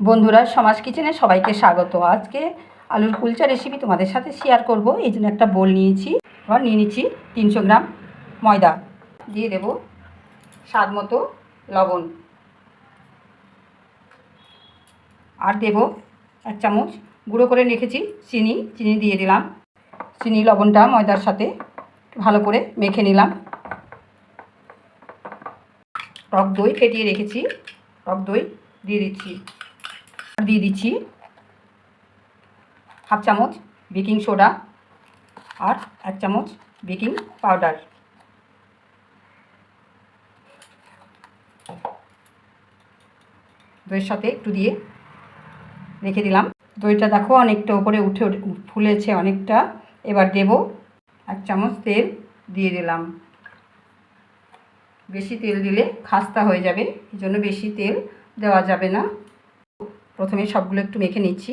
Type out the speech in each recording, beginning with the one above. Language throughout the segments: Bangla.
বন্ধুরা, সমাজ কিচেনে সবাইকে স্বাগত। আজকে আলুর কুলচা রেসিপি তোমাদের সাথে শেয়ার করব। এই জন্য একটা বোল নিয়েছি। এবার নিয়ে নিচ্ছি তিনশো গ্রাম ময়দা। দিয়ে দেব স্বাদ মতো লবণ। আর দেব এক চামচ গুঁড়ো করে রেখেছি চিনি। চিনি দিয়ে দিলাম। চিনি, লবণটা ময়দার সাথে ভালো করে মেখে নিলাম। টক দই ফেটিয়ে রেখেছি। টক দই দিয়ে দিচ্ছি। দিয়ে দিচ্ছি হাফ চামচ বেকিং সোডা আর এক চামচ বেকিং পাউডার। দইয়ের সাথে একটু দিয়ে রেখে দিলাম। দইটা দেখো অনেকটা উপরে উঠে ফুলেছে অনেকটা। এবার দেব এক চামচ তেল দিয়ে দিলাম। বেশি তেল দিলে খাস্তা হয়ে যাবে এই জন্য বেশি তেল দেওয়া যাবে না। প্রথমে সবগুলো একটু মেখে নিচ্ছি।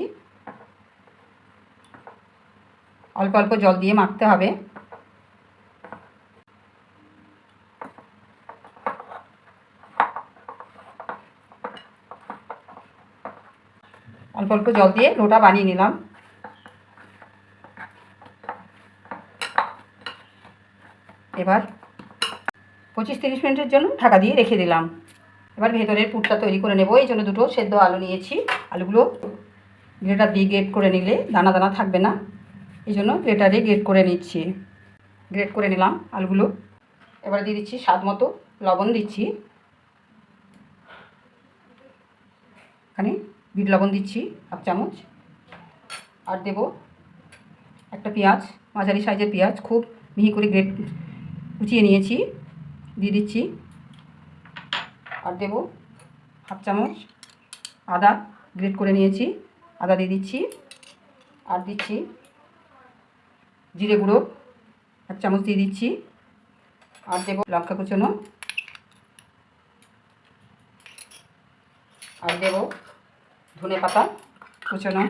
অল্প অল্প জল দিয়ে মাখতে হবে। অল্প অল্প জল দিয়ে লোটা বানিয়ে নিলাম। এবার পঁচিশ তিরিশ মিনিটের জন্য ঢাকা দিয়ে রেখে দিলাম। এবার ভেতরের পুরটা তৈরি করে নেব। এই জন্য দুটো সেদ্ধ আলু নিয়েছি। আলুগুলো গ্রেটার দিয়ে গ্রেট করে নিলে দানা দানা থাকবে না। এই জন্য গ্রেটারে গ্রেট করে নিচ্ছি। গ্রেট করে নিলাম আলুগুলো। এবার দিয়ে দিচ্ছি স্বাদ মতো লবণ দিচ্ছি। এখানে বিট লবণ দিচ্ছি, হাফ চামচ। আর দেব একটা পেঁয়াজ, মাঝারি সাইজের পেঁয়াজ। খুব মিহি করে গ্রেট কুচিয়ে নিয়েছি। দিয়ে দিচ্ছি আর দেব হাফ চামচ আদা গ্রেট করে নিয়েছি। আদা দিয়ে দিচ্ছি। আর দিচ্ছি জিরে গুঁড়ো, এক চামচ দিয়ে দিচ্ছি। আর দেব লঙ্কা কুচনো। আর দেব ধনে পাতা কুচনো।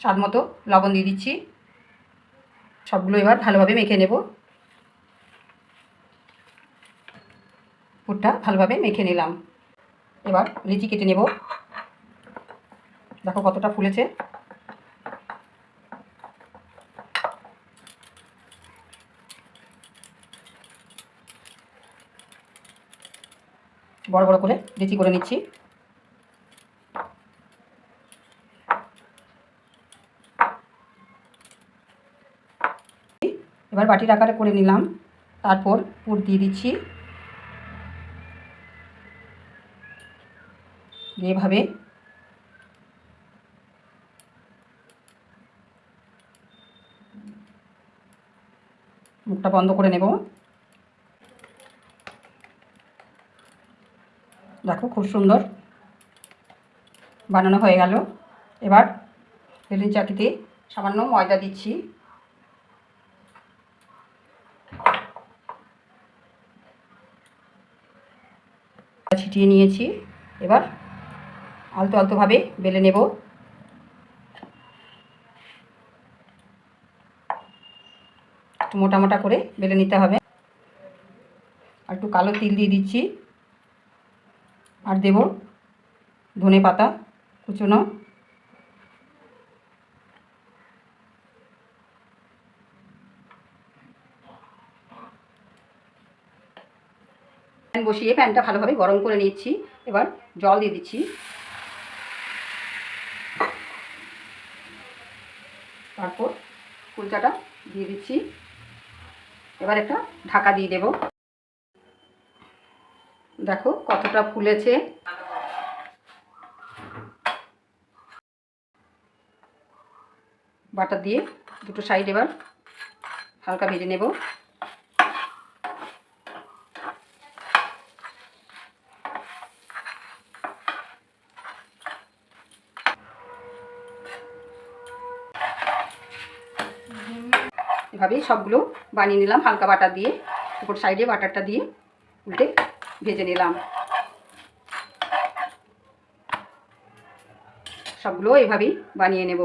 স্বাদ মতো লবণ দিয়ে দিচ্ছি। সবগুলো এবার ভালোভাবে মেখে নেব। পুরটা ভালোভাবে মেখে নিলাম। এবার লিচি কেটে নেব। দেখো কতটা ফুলেছে। বড় বড় করে লিচি করে নিচ্ছি। এবার বাটির আকারে করে নিলাম। তারপর পুর দিয়ে দিচ্ছি। দিয়ে এভাবে মুখটা বন্ধ করে নেব। দেখো, খুব সুন্দর বানানো হয়ে গেল। এবার বেলুন চাকিতে সামান্য ময়দা দিচ্ছি। ছিটিয়ে নিয়েছি। এবার আলতো আলতোভাবে বেলে নেব। একটু মোটা মোটা করে বেলে নিতে হবে। আর একটু কালো তিল দিয়ে দিচ্ছি। আর দেব ধনে পাতা কুচনো। বসিয়ে প্যানটা ভালোভাবে গরম করে নিচ্ছি। এবার জল দিয়ে দিচ্ছি। তারপর কুলচাটা দিয়ে দিচ্ছি। এবার একটা ঢাকা দিয়ে দেব। দেখো কতটা ফুলেছে। বাটার দিয়ে দুটো সাইড এবার হালকা ভেজে নেব। এভাবেই সবগুলো বানিয়ে নিলাম, হালকা বাটার দিয়ে, উপর সাইডে বাটারটা দিয়ে উল্টে ভেজে নিলাম। সবগুলো এভাবেই বানিয়ে নেব।